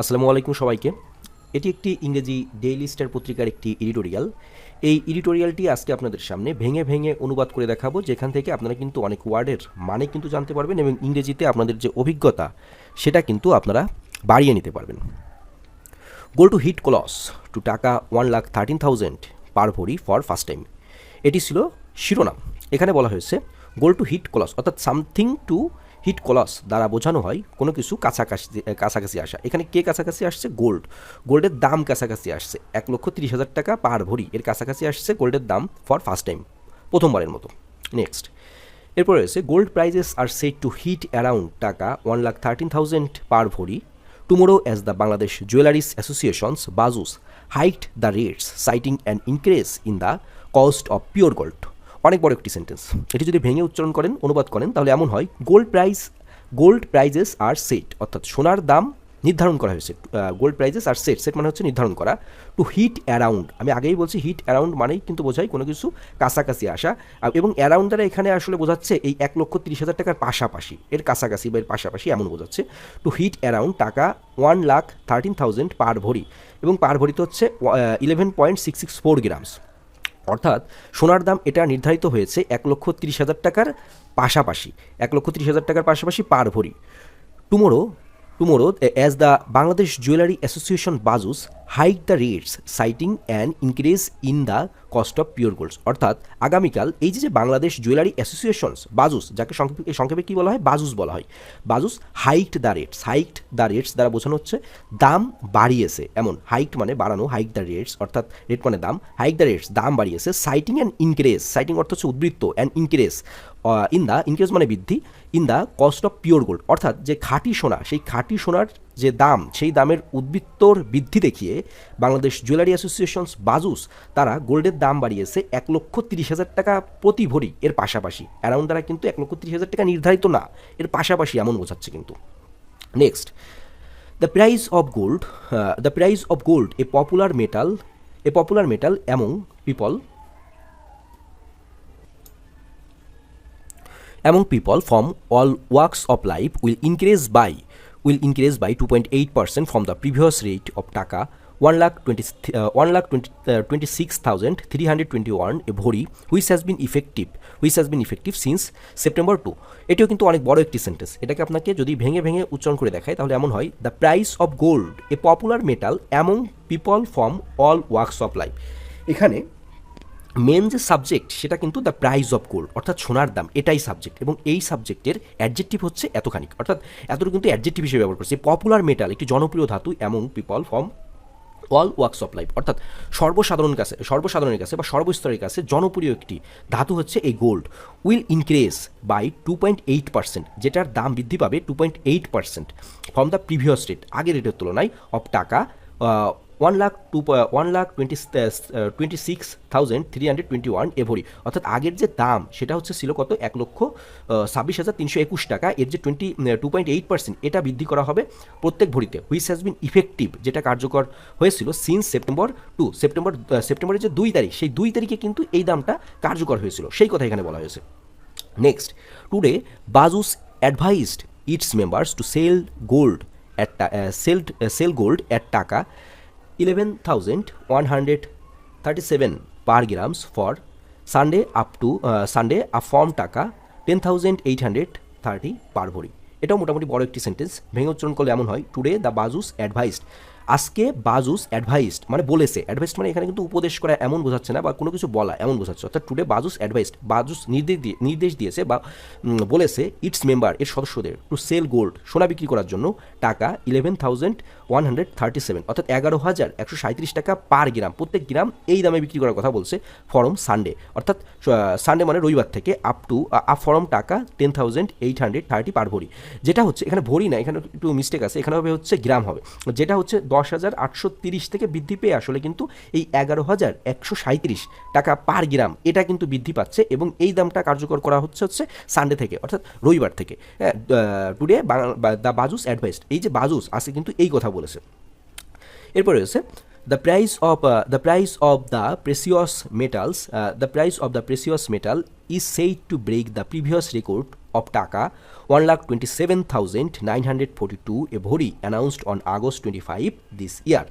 আসসালামু আলাইকুম সবাইকে। এটি একটি ইংরেজি ডেইলি স্টার পত্রিকার একটি এডিটোরিয়াল এই এডিটোরিয়ালটি আজকে আপনাদের সামনে ভেঙে ভেঙে অনুবাদ করে দেখাবো, যেখান থেকে আপনারা কিন্তু অনেক ওয়ার্ডের মানে কিন্তু জানতে পারবেন এবং ইংরেজিতে আপনাদের যে অভিজ্ঞতা, সেটা কিন্তু আপনারা বাড়িয়ে নিতে পারবেন। Gold to hit close to taka one lakh thirteen thousand per bhori for first time এটি ছিল শিরোনাম। এখানে বলা হয়েছে গোল টু হিট ক্লস অর্থাৎ সামথিং টু হিট ক্লস দ্বারা বোঝানো হয় কোনো কিছু কাছাকাছি কাছাকাছি আসা। এখানে কে কাছাকাছি আসছে? গোল্ড। গোল্ডের দাম কাছাকাছি আসছে। এক লক্ষ তিরিশ হাজার টাকা পার ভরি। এর কাছাকাছি আসছে গোল্ডের দাম ফর ফার্স্ট টাইম। প্রথমবারের মতো। নেক্সট। এরপর রয়েছে, gold prices are set to hit around taka one lakh thirteen thousand per bhori. Tomorrow as the Bangladesh jewellers associations BAJUS hike the rates, citing and increase in the cost of pure gold. অনেক বড় একটি sentence এটি যদি ভেঙে উচ্চারণ করেন, অনুবাদ করেন, তাহলে এমন হয় gold price gold prices are set অর্থাৎ সোনার দাম নির্ধারণ করা হয়েছে। Gold prices are set set মানে হচ্ছে নির্ধারণ করা টু হিট অ্যারাউন্ড আমি আগেই বলছি হিট অ্যারাউন্ড মানেই কিন্তু বোঝায় কোনো কিছু কাছাকাছি আসা। এবং অ্যারাউন্ড দ্বারা এখানে আসলে বোঝাচ্ছে এই এক লক্ষ তিরিশ হাজার টাকার পাশাপাশি, এর কাছাকাছি বা এর পাশাপাশি এমন বোঝাচ্ছে to hit around taka one lakh thirteen thousand per bhori. এবং পার ভরিতে হচ্ছে eleven point six six four grams অর্থাৎ সোনার দাম এটা নির্ধারিত হয়েছে এক লক্ষ তিরিশ হাজার টাকার পাশাপাশি, এক লক্ষ তিরিশ হাজার টাকার পাশাপাশি per bhori. Tomorrow tomorrow as the Bangladesh jewellery association BAJUS hike the rates citing and increase in the cost of pure golds অর্থাৎ আগামীকাল এই যে যে বাংলাদেশ জুয়েলারি অ্যাসোসিয়েশনস বাজুস যাকে সংক্ষেপে সংক্ষেপে কী বলা হয়? বাজুস বলা হয়। BAJUS hiked the rates hiked the rates দ্বারা বোঝানো হচ্ছে দাম বাড়িয়েছে। এমন হাইকড মানে বাড়ানো হাইক দ্য রেটস অর্থাৎ রেট মানে দাম হাইক দ্য রেটস দাম বাড়িয়েছে সাইটিং অ্যান্ড ইনক্রেজ সাইটিং অর্থ হচ্ছে উদ্বৃত্ত and increase in the increase মানে বৃদ্ধি in the cost of pure gold অর্থাৎ যে খাঁটি সোনা, সেই খাঁটি সোনার যে দাম, সেই দামের উদ্বৃত্তর বৃদ্ধি দেখিয়ে বাংলাদেশ জুয়েলারি অ্যাসোসিয়েশনস বাজুস, তারা গোল্ডের দাম বাড়িয়েছে এক লক্ষ তিরিশ হাজার টাকা প্রতি ভরি। এর পাশাপাশি অ্যারাউন্ড দ্বারা কিন্তু এক লক্ষ তিরিশ হাজার টাকা নির্ধারিত না, এর পাশাপাশি এমন বোঝাচ্ছে কিন্তু। Next, the price of gold the price of gold, a popular metal, a popular metal among people among people from all works of life will increase by will increase by 2.8% from the previous rate of taka 1 lakh 20 uh, 1 lakh 20, uh, 26,321 a ভরি which has been effective which has been effective since September 2 এটিও কিন্তু অনেক বড় একটি sentence এটাকে আপনাকে যদি ভেঙে ভেঙে উচ্চারণ করে দেখায় তাহলে এমন হয় the price of gold a popular metal among people from all works of life এখানে মেন যে সাবজেক্ট সেটা কিন্তু দ্য প্রাইস অফ গোল্ড অর্থাৎ সোনার দাম, এটাই সাবজেক্ট এবং এই সাবজেক্টের অ্যাডজেক্টিভ হচ্ছে এতখানি। অর্থাৎ এতটুকু কিন্তু অ্যাডজেক্টিভ হিসেবে ব্যবহার করছে। পপুলার মেটাল একটি জনপ্রিয় ধাতু, এমন people from all works of life অর্থাৎ সর্বসাধারণ কাছে, সর্বসাধারণের কাছে বা সর্বস্তরের কাছে জনপ্রিয় একটি ধাতু হচ্ছে এই gold will increase by two point eight percent যেটার দাম বৃদ্ধি পাবে two point eight percent from the previous rate আগের রেটের তুলনায় of taka one lakh to one lakh twenty twenty six thousand three hundred twenty one every অর্থাৎ আগের যে দাম সেটা হচ্ছে ছিল কত? এক লক্ষ ছাব্বিশ হাজার তিনশো একুশ টাকা। এর যে twenty two point eight percent এটা বৃদ্ধি করা হবে প্রত্যেক ভরিতে হুইচ হ্যাজ বিন ইফেক্টিভ যেটা কার্যকর হয়েছিল সিন্স সেপ্টেম্বর টু সেপ্টেম্বর সেপ্টেম্বরের যে দুই তারিখ সেই দুই তারিখে কিন্তু এই দামটা কার্যকর হয়েছিল। সেই কথা এখানে বলা হয়েছে। Next today BAJUS advised its members to sell gold ta- sell sell, uh, sell taka. Eleven thousand one hundred thirty seven per grams for Sunday up to Sunday up from taka ten thousand eight hundred thirty per bhori এটাও মোটামুটি বড় একটি sentence ভেঙে উচ্চারণ করলে এমন হয় today the BAJUS advised আজকে বাজুস অ্যাডভাইসড মানে বলেছে। অ্যাডভাইসড মানে এখানে কিন্তু উপদেশ করা এমন বোঝাচ্ছে না বা কোনো কিছু বলা এমন বোঝাচ্ছে। অর্থাৎ টুডে বাজুস অ্যাডভাইসড বাজুস নির্দেশ দিয়ে, নির্দেশ দিয়েছে বা বলেছে ইটস মেম্বার এর সদস্যদের টু সেল গোল্ড সোনা বিক্রি করার জন্য taka eleven thousand one hundred thirty seven অর্থাৎ এগারো হাজার একশো সাঁত্রিশ টাকা পার গ্রাম। প্রত্যেক গ্রাম এই দামে বিক্রি করার কথা বলছে ফরম সানডে। অর্থাৎ সানডে মানে রবিবার থেকে up to up from taka ten thousand eight hundred thirty per bhori. যেটা হচ্ছে, এখানে ভরি না, এখানে একটু মিস্টেক আছে, এখানে হবে হচ্ছে গ্রাম হবে। যেটা হচ্ছে দশ হাজার আটশো তিরিশ থেকে বৃদ্ধি পেয়ে আসলে কিন্তু এই এগারো হাজার একশো সাঁত্রিশ টাকা পার গ্রাম, এটা কিন্তু বৃদ্ধি পাচ্ছে এবং এই দামটা কার্যকর করা হচ্ছে হচ্ছে সানডে থেকে, অর্থাৎ রবিবার থেকে। হ্যাঁ টুডে দ্য বাজুস অ্যাডভাইসড এই যে বাজুস আছে কিন্তু এই কথা বলেছে। এরপরে রয়েছে the price of the price of the precious metals the price of the precious metal is said to break the previous record of Taka 1,27,942 a ভরি announced on August 25 this year.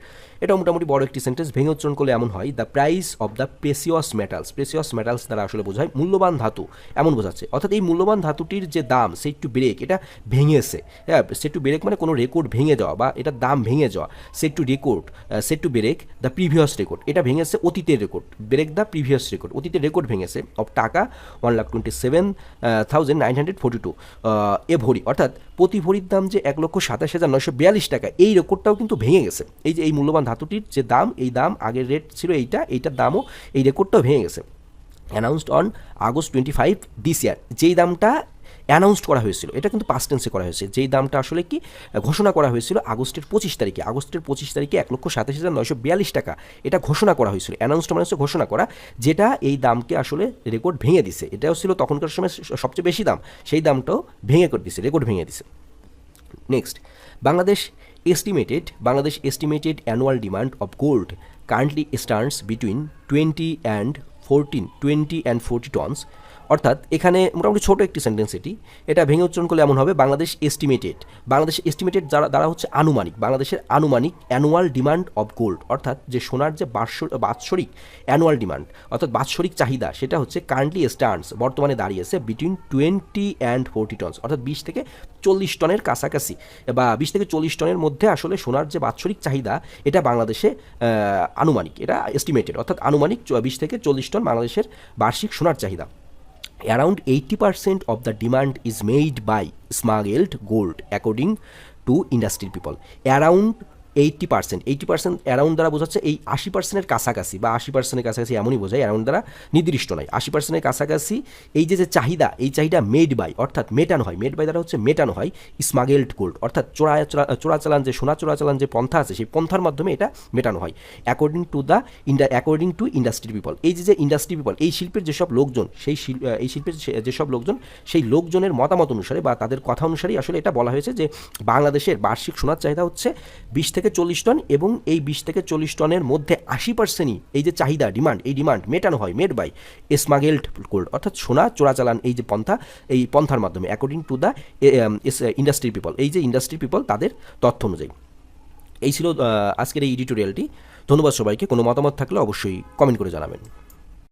এটা মোটামুটি বড় একটি সেন্টেন্স ভেঙে উচ্চারণ করলে এমন হয় the price of the precious metals precious metals দ্বারা আসলে বোঝায় মূল্যবান ধাতু এমন বোঝাচ্ছে। অর্থাৎ এই মূল্যবান ধাতুটির যে দাম সেট টু ব্রেক এটা ভেঙেছে। হ্যাঁ সেট টু ব্রেক মানে কোনো রেকর্ড ভেঙে যাওয়া বা এটার দাম ভেঙে যাওয়া। Set to record set to break the previous record এটা ভেঙেছে অতীতের record break the previous record অতীতের রেকর্ড ভেঙেছে of taka one lakh twenty seven thousand nine hundred forty two a bhori. অর্থাৎ প্রতি ভরির দাম যে এক লক্ষ সাতাশ হাজার নয়শো বিয়াল্লিশ টাকা, এই রেকর্ডটাও কিন্তু ভেঙে গেছে। এই যে এই মূল্যবান ধাতুটির যে দাম, এই দাম আগের রেট ছিল এইটা, এইটার দামও এই রেকর্ডটাও ভেঙে গেছে। Announced on August twenty five this year যেই দামটা অ্যানাউন্সড করা হয়েছিল। এটা কিন্তু পাস্ট টেন্সে করা হয়েছে। যেই দামটা আসলে কি, ঘোষণা করা হয়েছিল আগস্টের পঁচিশ তারিখে। আগস্টের পঁচিশ তারিখে এক লক্ষ সাতাশ হাজার নয়শো বিয়াল্লিশ টাকা এটা ঘোষণা করা হয়েছিল। অ্যানাউন্সড মানে হচ্ছে ঘোষণা করা, যেটা এই দামকে আসলে রেকর্ড ভেঙে দিছে। এটাও ছিল তখনকার সময় সবচেয়ে বেশি দাম। সেই দামটাও ভেঙে করে দিছে রেকর্ড ভেঙে দিছে। Next Bangladesh estimated Bangladesh estimated annual demand of gold currently stands between twenty and fourteen twenty and forty tons অর্থাৎ এখানে মোটামুটি ছোট একটি সেন্টেন্স এটি। এটা ভেঙে উচ্চারণ করলে এমন হবে, বাংলাদেশ এস্টিমেটেড বাংলাদেশ এস্টিমেটেড যারা, দ্বারা হচ্ছে আনুমানিক। বাংলাদেশের আনুমানিক অ্যানুয়াল ডিমান্ড অফ গোল্ড অর্থাৎ যে সোনার যে বাৎসরিক অ্যানুয়াল ডিমান্ড অর্থাৎ বাৎসরিক চাহিদা, সেটা হচ্ছে কারেন্টলি স্টার্নস বর্তমানে দাঁড়িয়েছে between twenty and forty tons অর্থাৎ বিশ থেকে চল্লিশ টনের কাছাকাছি। বা বিশ থেকে চল্লিশ টনের মধ্যে আসলে সোনার যে বাৎসরিক চাহিদা, এটা বাংলাদেশে আনুমানিক, এটা এস্টিমেটেড অর্থাৎ আনুমানিক বিশ থেকে চল্লিশ টন বাংলাদেশের বার্ষিক সোনার চাহিদা। Around 80% of the demand is made by smuggled gold according to industry people around eighty percent eighty percent around দ্বারা বোঝাচ্ছে এই আশি পার্সেন্টের কাছাকাছি বা আশি পার্সেন্টের কাছাকাছি এমনই বোঝায় অ্যারাউন্ড দ্বারা নির্দিষ্ট নয়। আশি পার্সেন্টের কাছাকাছি এই যে যে চাহিদা, এই চাহিদা মেড বাই অর্থাৎ মেটানো হয় মেড বাই দ্বারা হচ্ছে মেটানো হয় স্মাগেলড গোল্ড অর্থাৎ চোরা চোরাচালান যে সোনা চোরাচালান যে পন্থা আছে, সেই পন্থার মাধ্যমে এটা মেটানো হয়। অ্যাকর্ডিং টু দ্য ইন্ডা অ্যাকর্ডিং টু ইন্ডাস্ট্রি পিপল এই যে যে ইন্ডাস্ট্রি পিপল এই শিল্পের যেসব লোকজন, সেই এই শিল্পের যেসব লোকজন, সেই লোকজনের মতামত অনুসারে বা তাদের কথা অনুসারেই আসলে এটা বলা হয়েছে যে, বাংলাদেশের বার্ষিক সোনার চাহিদা হচ্ছে বিশ চল্লিশ টন এবং এই বিশ থেকে চল্লিশ টনের মধ্যে আশি পার্সেন্টই এই যে চাহিদা ডিমান্ড এই ডিমান্ড মেটানো হয় মেড বাই স্মাগেলড কোল্ড অর্থাৎ সোনা, চোরাচালান, এই যে পন্থা, এই পন্থার মাধ্যমে according to the industry people এই যে ইন্ডাস্ট্রি পিপল তাদের তথ্য অনুযায়ী। এই ছিল আজকের এই এডিটোরিয়ালটি ধন্যবাদ সবাইকে, কোনো মতামত থাকলে অবশ্যই কমেন্ট করে জানাবেন।